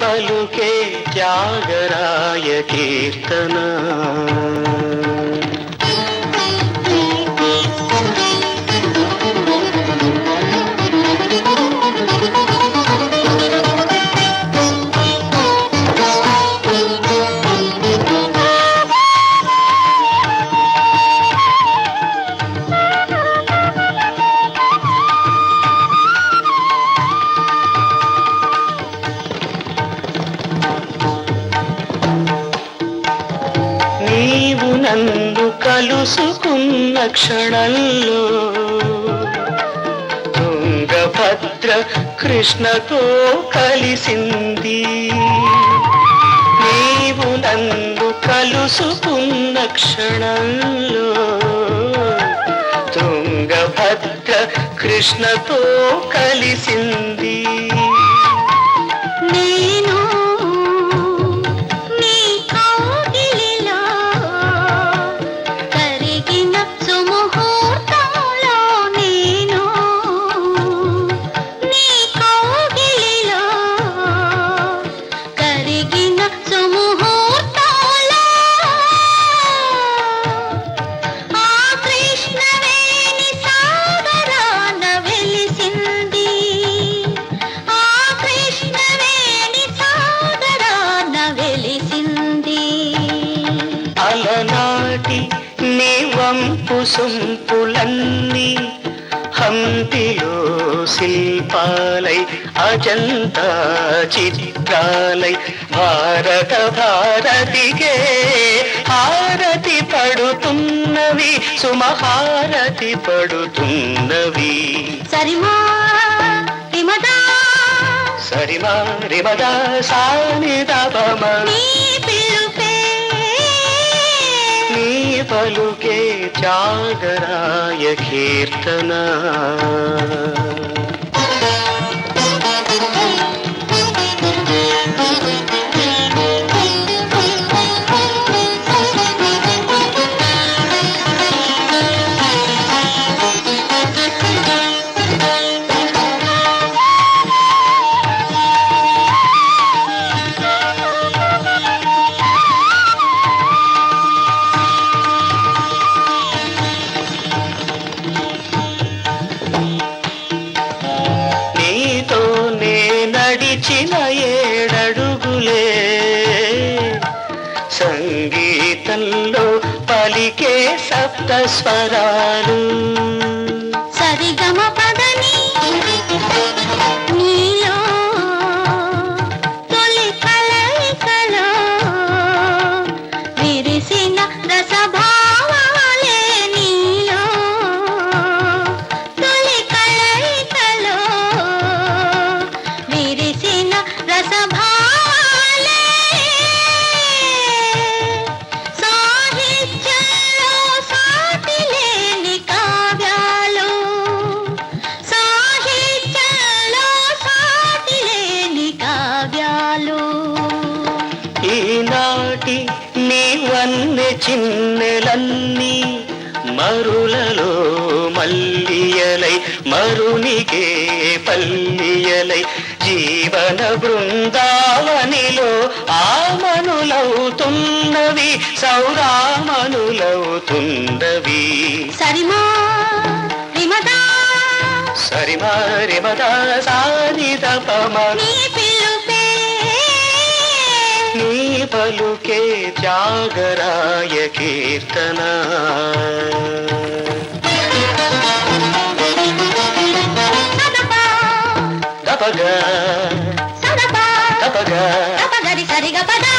పలుకే త్యాగరాయ కీర్తన నీవు నందు కలుసుకున్న క్షణంలో తుంగభద్ర కృష్ణతో కలిసింది. నీవు నందు కలుసుకున్న క్షణంలో తుంగభద్ర కృష్ణతో కలిసింది. వంపు సొంపులన్నీ హంపిలో శిల్పాలై అజంతా చిత్రాలై. భారత భారతికే హారతి పడుతున్నవి సుమహారతి పడుతున్నవి. సరిమా సరిమా రిమదా సానిదపమ నీ నీ పలుకే నడిచిన ఏడడుగులే. సంగీతంలో పలికే సప్త స్వరాలు. సరిగమ పదని చిన్నెలన్నీ మరులలో మల్లియలై మరునికే పల్లియలై. జీవన బృందావనిలో ఆమనులవుతున్నవి సౌరామనులవుతున్నవి. సరిమా విమదా సరిమారి మద సానిద పమ. పలుకే త్యాగరాయ కీర్తన. దపగ దపగరి సరిగ పదా.